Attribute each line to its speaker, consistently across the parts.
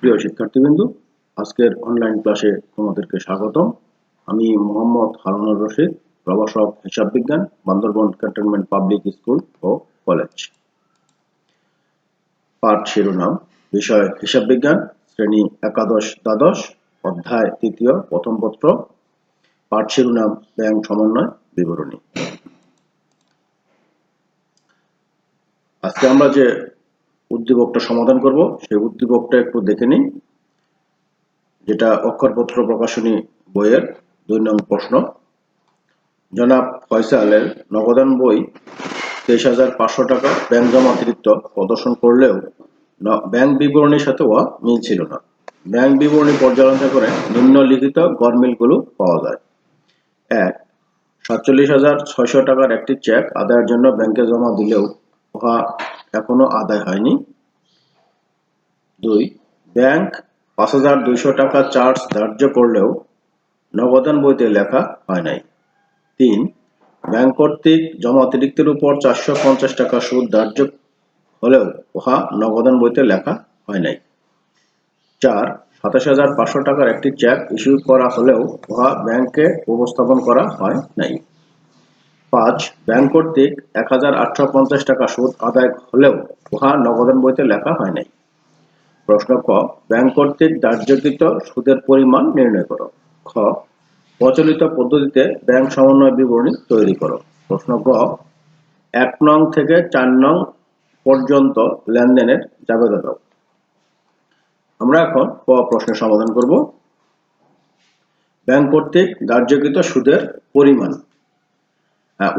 Speaker 1: প্রিয় শিক্ষার্থীবৃন্দ, আজকের অনলাইন ক্লাসে তোমাদেরকে স্বাগতম। আমি মোহাম্মদ হারুনুর রশিদ, প্রভাষক হিসাব বিজ্ঞান, বান্দরবন ক্যান্টনমেন্ট পাবলিক স্কুল ও কলেজ পাঠ শিরোনাম, বিষয় হিসাব বিজ্ঞান, শ্রেণি একাদশ দ্বাদশ, অধ্যায় তৃতীয়, প্রথম পত্র। পাঠ শিরোনাম, ব্যাংক সমন্বয় বিবরণী। আজকে আমরা যে উদ্দীপকটা সমাধান করব। সেই উদ্দীপকটা একটু দেখে নিই। যেটা অক্ষরপত্র প্রকাশনী বইয়ের দুই নং প্রশ্ন। জনাব ফয়সালের নগদান বই তেইশ হাজার পাঁচশো টাকা ব্যাংক জমা অতিরিক্ত প্রদর্শন করলেও ব্যাংক বিবরণীর সাথে ওয়া মিল ছিল না। ব্যাংক বিবরণী পর্যালোচনা করে নিম্নলিখিত গরমিলগুলো পাওয়া যায়। এক, সাতচল্লিশ হাজার ছয়শো টাকার একটি চেক আদায়ের জন্য ব্যাংকে জমা দিলেও উহা এখনও আদায় হয়নি। দুই, ব্যাংক পাঁচ হাজার দুইশো টাকা চার্জ ধার্য করলেও নগদান বইতে লেখা হয় নাই। তিন, ব্যাংক কর্তৃক জমা অতিরিক্তের উপর চারশো পঞ্চাশ টাকা সুদ ধার্য হলেও উহা নগদান বইতে লেখা হয় নাই। চার, সাতাশ হাজার পাঁচশো টাকার একটি চেক ইস্যু করা হলেও উহা ব্যাংকে উপস্থাপন করা হয় নাই। পাঁচ ব্যাংক কর্তৃক এক হাজার আটশো পঞ্চাশ টাকা সুদ আদায় হলেও উহা নগদান বইতে লেখা হয় নাই। প্রশ্ন ক, ব্যাংক কর্তৃক ধার্যকৃত সুদের পরিমাণ নির্ণয় করো। খ, প্রচলিত পদ্ধতিতে ব্যাংক সমন্বয় বিবরণী তৈরি করো। প্রশ্ন গ, এক নং থেকে চার নং পর্যন্ত লেনদেনের জাবেদা দাও। আমরা এখন ক প্রশ্নের সমাধান করব। ব্যাংক কর্তৃক ধার্যকৃত সুদের পরিমাণ।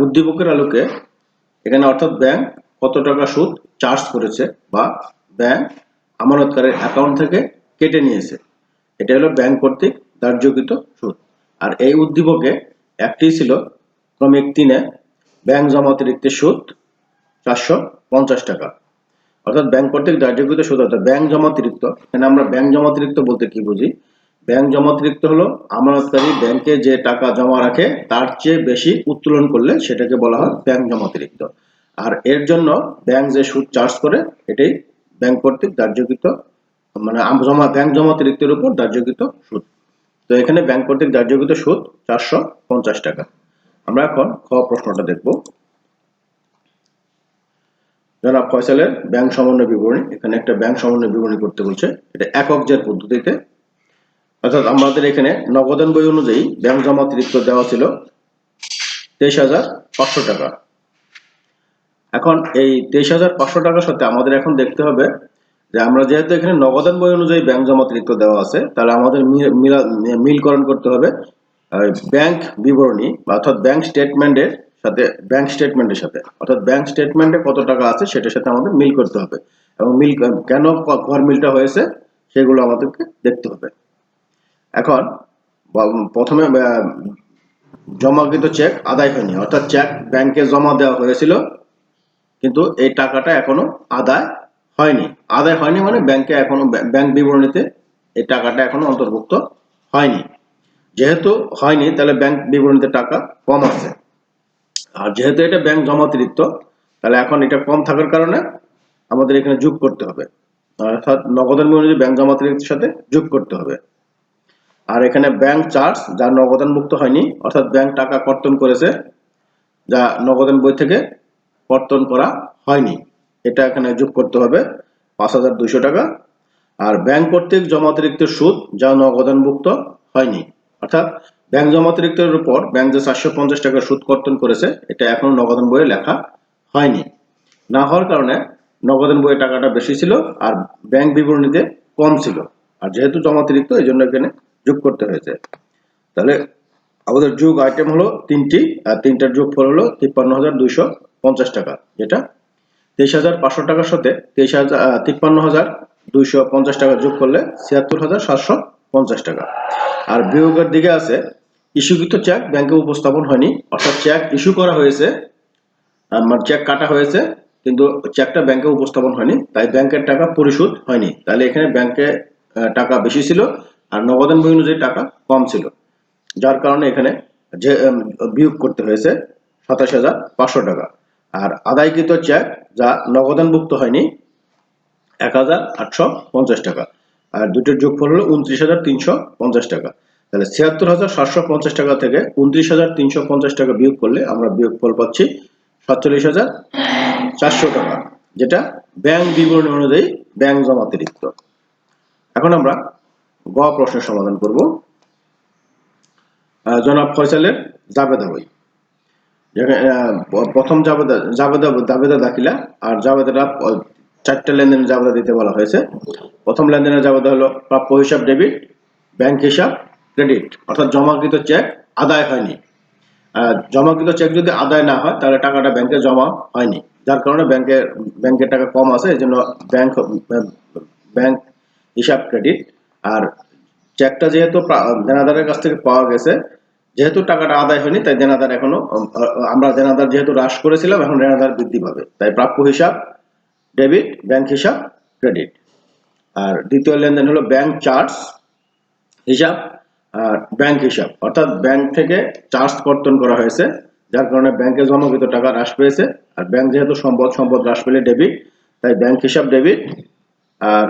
Speaker 1: উদ্দীপকের আলোকে এখানে অর্থাৎ ব্যাংক কত টাকা সুদ চার্জ করেছে বা ব্যাংক আমানতকারের অ্যাকাউন্ট থেকে কেটে নিয়েছে। এটা হলো ব্যাংক কর্তৃক ধার্যকৃত সুদ। আর এই উদ্দীপকে একটি ছিল ক্রমিক তিনে ব্যাংক জমা অতিরিক্ত সুদ চারশো পঞ্চাশ টাকা। অর্থাৎ ব্যাংক কর্তৃক ধার্যকৃত সুদ, অর্থাৎ ব্যাংক জমা অতিরিক্ত এখানে আমরা ব্যাংক জমা অতিরিক্ত বলতে কি বুঝি? ব্যাংক জমা অতিরিক্ত হলো, আমানতকারী ব্যাংকে যে টাকা জমা রাখে, তার চেয়ে বেশি উত্তোলন করলে সেটাকে বলা হয় ব্যাংক জমা অতিরিক্ত। আর এর জন্য ব্যাংক যে সুদ চার্জ করে, এটাই ব্যাংক কর্তৃক দার্যকৃত মানে জমা, ব্যাংক জমা অতিরিক্তের উপর ধার্যকৃত সুদ। তো এখানে ব্যাংক কর্তৃক দার্যকৃত সুদ চারশো পঞ্চাশ টাকা। আমরা এখন খ প্রশ্নটা দেখব। জনাব ফয়সালের ব্যাংক সমন্বয় বিবরণী, এখানে একটা ব্যাংক সমন্বয় বিবরণী করতে বলছে। এটা একক জের পদ্ধতিতে অর্থাৎ আমাদের এখানে নগদান বই অনুযায়ী ব্যাংক জমা অতিরিক্ত দেওয়া ছিল তেইশ হাজার পাঁচশো টাকা। এখন এই তেইশ হাজার পাঁচশো টাকার সাথে আমাদের এখন দেখতে হবে যে আমরা যেহেতু এখানে নগদান বই অনুযায়ী ব্যাংক জমা অতিরিক্ত দেওয়া আছে, তাহলে আমাদের মিলকরণ করতে হবে ব্যাংক বিবরণী বা অর্থাৎ ব্যাংক স্টেটমেন্টের সাথে, ব্যাংক স্টেটমেন্টের সাথে। অর্থাৎ ব্যাংক স্টেটমেন্টে কত টাকা আছে সেটার সাথে আমাদের মিল করতে হবে। এবং মিল, কেন ঘর মিলটা হয়েছে সেগুলো আমাদেরকে দেখতে হবে। এখন প্রথমে জমাকৃত চেক আদায় হয়নি। অর্থাৎ চেক ব্যাংকে জমা দেওয়া হয়েছিল, কিন্তু এই টাকাটা এখনও আদায় হয়নি। আদায় হয়নি মানে ব্যাংকে এখনও ব্যাংক- বিবরণীতে এই টাকাটা এখনও অন্তর্ভুক্ত হয়নি। যেহেতু হয়নি, তাহলে ব্যাংক বিবরণীতে টাকা কম আছে। আর যেহেতু এটা ব্যাংক জমা অতিরিক্ত তাহলে এখন এটা কম থাকার কারণে আমাদের এখানে যোগ করতে হবে। অর্থাৎ নগদান বিবরণী ব্যাংক জমা অতিরিক্তের সাথে যোগ করতে হবে। আর এখানে ব্যাংক চার্জ যা নগদান মুক্ত হয়নি, অর্থাৎ ব্যাংক টাকা কর্তন করেছে, যা নগদান বই থেকে কর্তন করা হয়নি। এটা এখানে যোগ করতে হবে, পাঁচ হাজার দুশো টাকা। আর ব্যাংক কর্তৃক জমা অতিরিক্ত সুদ যা নগদান মুক্ত হয়নি। অর্থাৎ ব্যাংক জমা অতিরিক্তের উপর ব্যাংক যে চারশো পঞ্চাশ টাকা সুদ কর্তন করেছে, এটা এখনও নগদান বইয়ে লেখা হয়নি। না হওয়ার কারণে নগদান বইয়ে টাকাটা বেশি ছিল আর ব্যাংক বিবরণীতে কম ছিল। আর যেহেতু জমা অতিরিক্ত এই জন্য এখানে যোগ করতে হয়েছে। তাহলে আমাদের যোগ আইটেম হলো তিনটি, আর তিনটার যোগফল হলো তিপ্পান্ন হাজার দুইশো পঞ্চাশ টাকা, যেটা তেইশ হাজার পাঁচশো টাকার সাথে তেইশ হাজার তিপ্পান্ন হাজার দুইশো পঞ্চাশ টাকা যোগ করলে ছিয়াত্তর হাজার সাতশো পঞ্চাশ টাকা। আর বিয়োগের দিকে আছে, ইস্যুকৃত চেক ব্যাংকে উপস্থাপন হয়নি, অর্থাৎ চেক ইস্যু করা হয়েছে আমার চেক কাটা হয়েছে, কিন্তু চেকটা ব্যাংকে উপস্থাপন হয়নি, তাই ব্যাংকের টাকা পরিশোধ হয়নি। তাহলে এখানে ব্যাংকে টাকা বেশি ছিল আর নগদান বই অনুযায়ী টাকা কম ছিল, যার কারণে এখানে যে বিয়োগ করতে হয়েছে সাতাশ হাজার পাঁচশো টাকা। আর আদায়কৃত চেক যা নগদানভুক্ত হয়নি, এক হাজার আটশো পঞ্চাশ টাকা। আর দুটোর যোগফল হলো উনত্রিশ হাজার তিনশো পঞ্চাশ টাকা। তাহলে ছিয়াত্তর হাজার সাতশো পঞ্চাশ টাকা থেকে উনত্রিশ হাজার তিনশো পঞ্চাশ টাকা বিয়োগ করলে আমরা বিয়োগফল পাচ্ছি সাতচল্লিশ হাজার চারশো টাকা, যেটা ব্যাংক বিবরণী অনুযায়ী ব্যাংক জমাতিরিক্ত এখন আমরা গ প্রশ্নের সমাধান করব। জনাব ফয়সালের জাবেদা বই। প্রথম জাবেদা জাবেদা জাবেদা দাখিলা আর জাবেদাটা চারটা লেনদেনের জাবেদা দিতে বলা হয়েছে। প্রথম লেনদেনের জাবেদা হলো প্রাপ্য হিসাব ডেবিট, ব্যাংক হিসাব, ক্রেডিট, অর্থাৎ জমাকৃত চেক আদায় হয়নি। জমাকৃত চেক যদি আদায় না হয়, তাহলে টাকাটা ব্যাংকে জমা হয়নি। যার কারণে ব্যাংকের ব্যাংকের টাকা কম আছে এই জন্য ব্যাংক ব্যাংক হিসাব ক্রেডিট আর চেকটা যেহেতু দেনাদারের কাছ থেকে পাওয়া গেছে, যেহেতু টাকাটা আদায় হয়নি, তাই দেনাদার এখনও আমরা দেনাদার যেহেতু হ্রাস করেছিলাম, এখন দেনাদার বৃদ্ধি পাবে। তাই প্রাপ্য হিসাব ডেবিট ব্যাংক হিসাব ক্রেডিট আর দ্বিতীয় লেনদেন হলো ব্যাংক চার্জ হিসাব, আর ব্যাংক হিসাব। অর্থাৎ ব্যাংক থেকে চার্জ কর্তন করা হয়েছে, যার কারণে ব্যাংকে জমাকৃত টাকা হ্রাস পেয়েছে। আর ব্যাংক যেহেতু সম্পদ সম্পদ হ্রাস পেলে ডেবিট তাই ব্যাংক হিসাব ডেবিট আর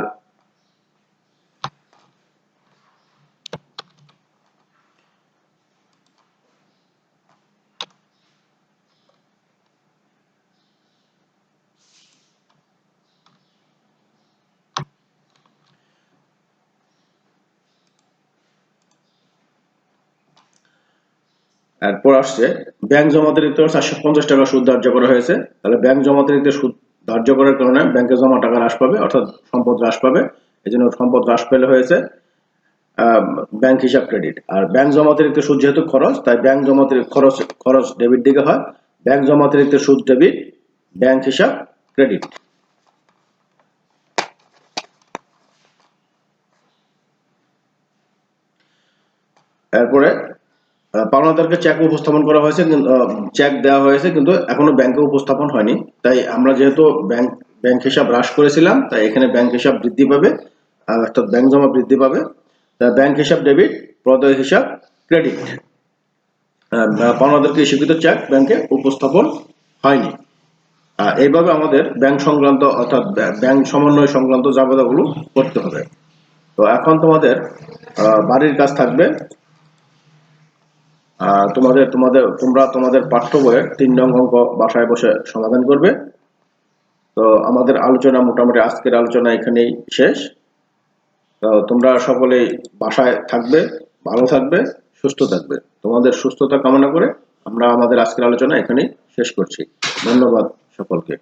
Speaker 1: এরপর আসছে ব্যাংক জমাতিরিক্ত চারশো পঞ্চাশ টাকা সুদ ধার্য করা হয়েছে। তাহলে ব্যাংক জমাতিরিক্ত সুদ ধার্য করার কারণে ব্যাংকে জমা টাকা হ্রাস পাবে, অর্থাৎ সম্পদ হ্রাস পাবে। এই জন্য সম্পদ হ্রাস পেলে হয়েছে ব্যাংক হিসাব ক্রেডিট আর ব্যাংক জমাতিরিক্ত সুদ যেহেতু খরচ, তাই ব্যাংক জমাতিরিক্ত খরচ খরচ ডেবিট দিকে হয়। ব্যাংক জমাতিরিক্ত সুদ ডেবিট ব্যাংক হিসাব ক্রেডিট এরপরে পাওনাদারকে চেক উপস্থাপন করা হয়েছে চেক দেওয়া হয়েছে, কিন্তু এখনও ব্যাংকে উপস্থাপন হয়নি। তাই আমরা যেহেতু ব্যাংক ব্যাংক হিসাব হ্রাস করেছিলাম, তাই এখানে ব্যাংক হিসাব বৃদ্ধি পাবে অর্থাৎ ব্যাংক জমা বৃদ্ধি পাবে। ব্যাংক হিসাব ডেবিট প্রদেয় হিসাব ক্রেডিট পাওনাদারকে স্বীকৃত চেক ব্যাংকে উপস্থাপন হয়নি। এইভাবে আমাদের ব্যাংক সংক্রান্ত, অর্থাৎ ব্য- ব্যাংক সমন্বয় সংক্রান্ত জাবেদাগুলো করতে হবে। তো এখন তোমাদের বাড়ির কাজ থাকবে। তোমাদের তোমাদের, তোমরা তোমাদের পাঠ্য বইয়ের তিন নং অঙ্ক বাসায় বসে সমাধান করবে। তো আমাদের আলোচনা মোটামুটি আজকের আলোচনা এখানেই শেষ। তো তোমরা সকলেই বাসায় থাকবে, ভালো থাকবে, সুস্থ থাকবে। তোমাদের সুস্থতা কামনা করে আমরা আমাদের আজকের আলোচনা এখানেই শেষ করছি। ধন্যবাদ সকলকে।